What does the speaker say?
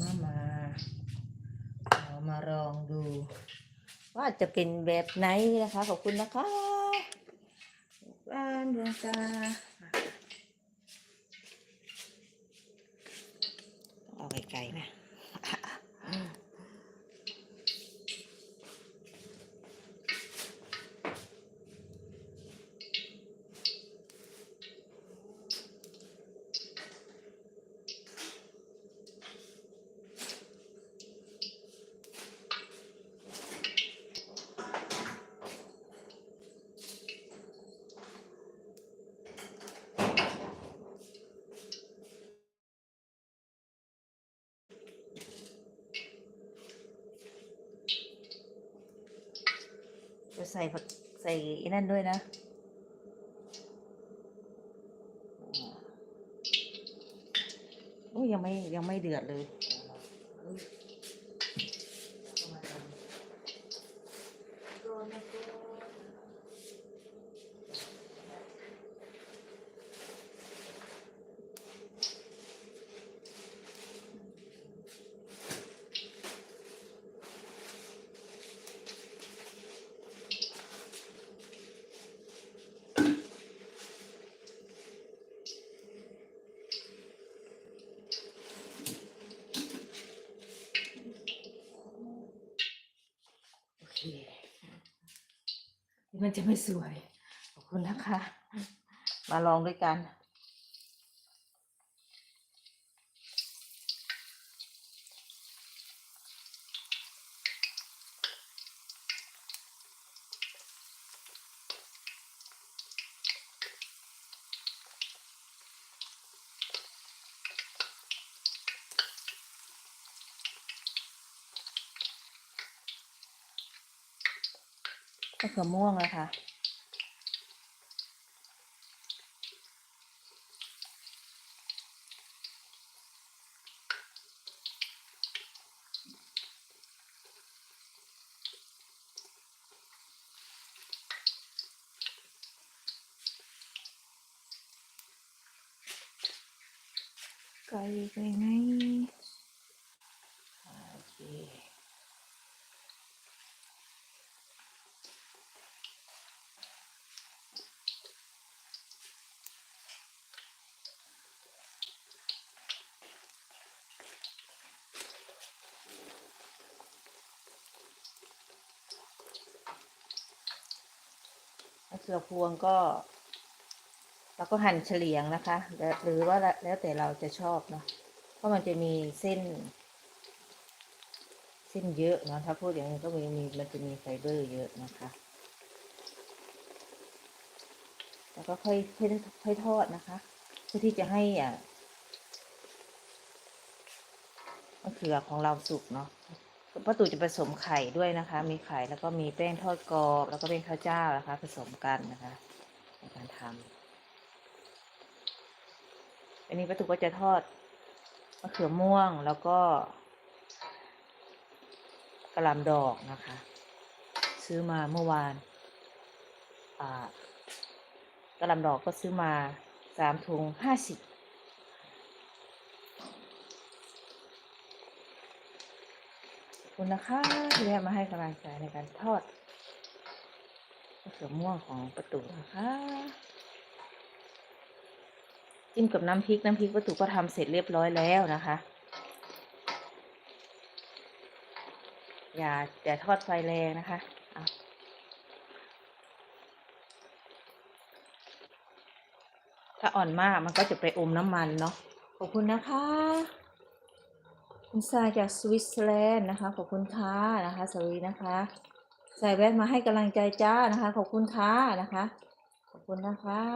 มามาเรามาลองดู ว่าจะเป็นแบบไหนนะคะ ขอบคุณนะคะบ้านดวงตาเอาไกลๆนะ จะใส่ผักใส่ไอ้นั่นด้วยนะ โอ้ยยังไม่ยังไม่เดือดเลย มันจะไม่สวย ขอบคุณนะคะ มาลองด้วยกัน มะเขือม่วงนะคะไก่ไก่ไงโอเค เขือพวงก็เราก็หั่นเฉลียงนะคะ หรือว่าแล้วแต่เราจะชอบเนาะเพราะมันจะมีเส้น เส้นเยอะเนาะถ้าพูดอย่างนี้ก็มีมีมันจะมีไฟเบอร์เยอะนะคะแล้วก็ค่อยค่อยค่อยทอดนะคะเพื่อที่จะให้อะมะเขือของเราสุกเนาะ ป้าตู่จะผสมไข่ด้วยนะคะ มีไข่แล้วก็มีแป้งทอดกรอบ แล้วก็เป็นข้าวเจ้านะคะ ผสมกันนะคะในการทำอันนี้ป้าตู่ก็จะทอดมะเขือม่วงแล้วก็กระหลำดอกนะคะ ซื้อมาเมื่อวานอ่ากระหลำดอกก็ซื้อมาสามถุงห้าสิบ ขอบ คุณนะคะที่แวะมาให้กำลังใจในการทอดมะเขือม่วงของประตูนะคะจิ้มกับน้ำพริกน้ำพริกประตูก็ทำเสร็จเรียบร้อยแล้วนะคะ อย่าอย่าทอดไฟแรงนะคะถ้าอ่อนมากมันก็จะไปอมน้ำมันเนาะขอบคุณนะคะ คุณทรายจากสวิตเซอร์แลนด์นะคะ ขอบคุณค่ะนะคะสวีนะคะ ใส่แว่นมาให้กำลังใจจ้านะคะ ขอบคุณค่ะนะคะ ขอบคุณนะคะ